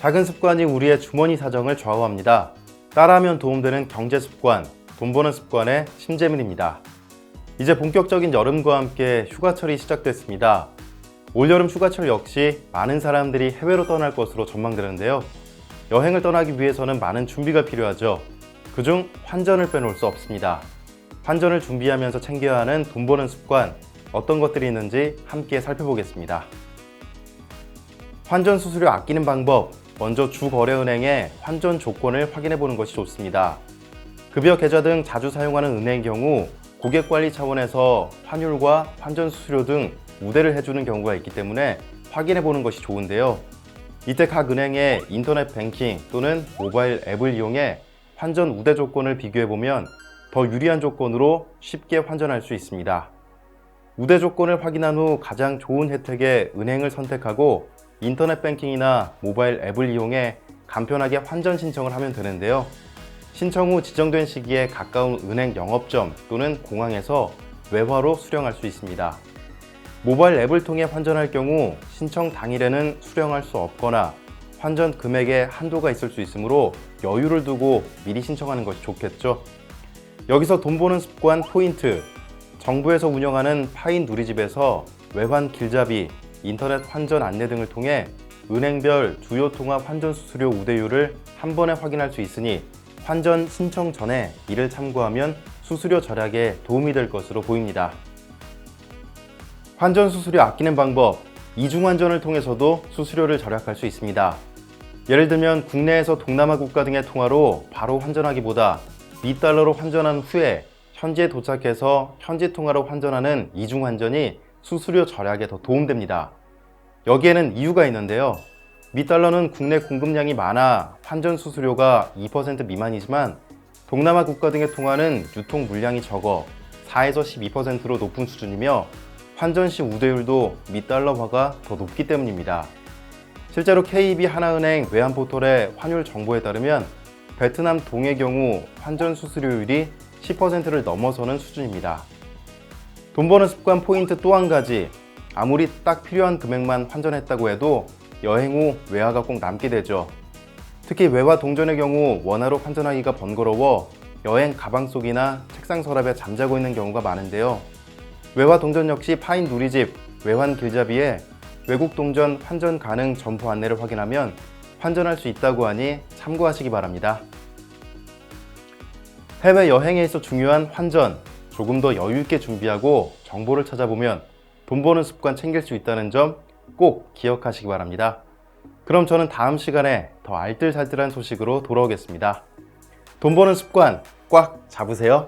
작은 습관이 우리의 주머니 사정을 좌우합니다. 따라하면 도움되는 경제 습관, 돈 버는 습관의 심재민입니다. 이제 본격적인 여름과 함께 휴가철이 시작됐습니다. 올여름 휴가철 역시 많은 사람들이 해외로 떠날 것으로 전망되는데요. 여행을 떠나기 위해서는 많은 준비가 필요하죠. 그중 환전을 빼놓을 수 없습니다. 환전을 준비하면서 챙겨야 하는 돈 버는 습관, 어떤 것들이 있는지 함께 살펴보겠습니다. 환전 수수료 아끼는 방법, 먼저 주거래은행의 환전 조건을 확인해 보는 것이 좋습니다. 급여 계좌 등 자주 사용하는 은행의 경우 고객 관리 차원에서 환율과 환전 수수료 등 우대를 해주는 경우가 있기 때문에 확인해 보는 것이 좋은데요. 이때 각 은행의 인터넷 뱅킹 또는 모바일 앱을 이용해 환전 우대 조건을 비교해 보면 더 유리한 조건으로 쉽게 환전할 수 있습니다. 우대 조건을 확인한 후 가장 좋은 혜택의 은행을 선택하고 인터넷 뱅킹이나 모바일 앱을 이용해 간편하게 환전 신청을 하면 되는데요. 신청 후 지정된 시기에 가까운 은행 영업점 또는 공항에서 외화로 수령할 수 있습니다. 모바일 앱을 통해 환전할 경우 신청 당일에는 수령할 수 없거나 환전 금액에 한도가 있을 수 있으므로 여유를 두고 미리 신청하는 것이 좋겠죠. 여기서 돈 버는 습관 포인트. 정부에서 운영하는 파인 누리집에서 외환 길잡이, 인터넷 환전 안내 등을 통해 은행별 주요 통화 환전 수수료 우대율을 한 번에 확인할 수 있으니 환전 신청 전에 이를 참고하면 수수료 절약에 도움이 될 것으로 보입니다. 환전 수수료 아끼는 방법, 이중 환전을 통해서도 수수료를 절약할 수 있습니다. 예를 들면 국내에서 동남아 국가 등의 통화로 바로 환전하기보다 미달러로 환전한 후에 현지에 도착해서 현지 통화로 환전하는 이중 환전이 수수료 절약에 더 도움됩니다. 여기에는 이유가 있는데요. 미달러는 국내 공급량이 많아 환전 수수료가 2% 미만이지만 동남아 국가 등의 통화는 유통 물량이 적어 4에서 12%로 높은 수준이며 환전 시 우대율도 미달러화가 더 높기 때문입니다. 실제로 KB 하나은행 외환 포털의 환율 정보에 따르면 베트남 동의 경우 환전 수수료율이 10%를 넘어서는 수준입니다. 돈 버는 습관 포인트 또 한 가지. 아무리 딱 필요한 금액만 환전했다고 해도 여행 후 외화가 꼭 남게 되죠. 특히 외화 동전의 경우 원화로 환전하기가 번거로워 여행 가방 속이나 책상 서랍에 잠자고 있는 경우가 많은데요. 외화 동전 역시 파인 누리집, 외환 길잡이에 외국 동전 환전 가능 점포 안내를 확인하면 환전할 수 있다고 하니 참고하시기 바랍니다. 해외 여행에 있어 중요한 환전, 조금 더 여유 있게 준비하고 정보를 찾아보면 돈 버는 습관 챙길 수 있다는 점 꼭 기억하시기 바랍니다. 그럼 저는 다음 시간에 더 알뜰살뜰한 소식으로 돌아오겠습니다. 돈 버는 습관 꽉 잡으세요.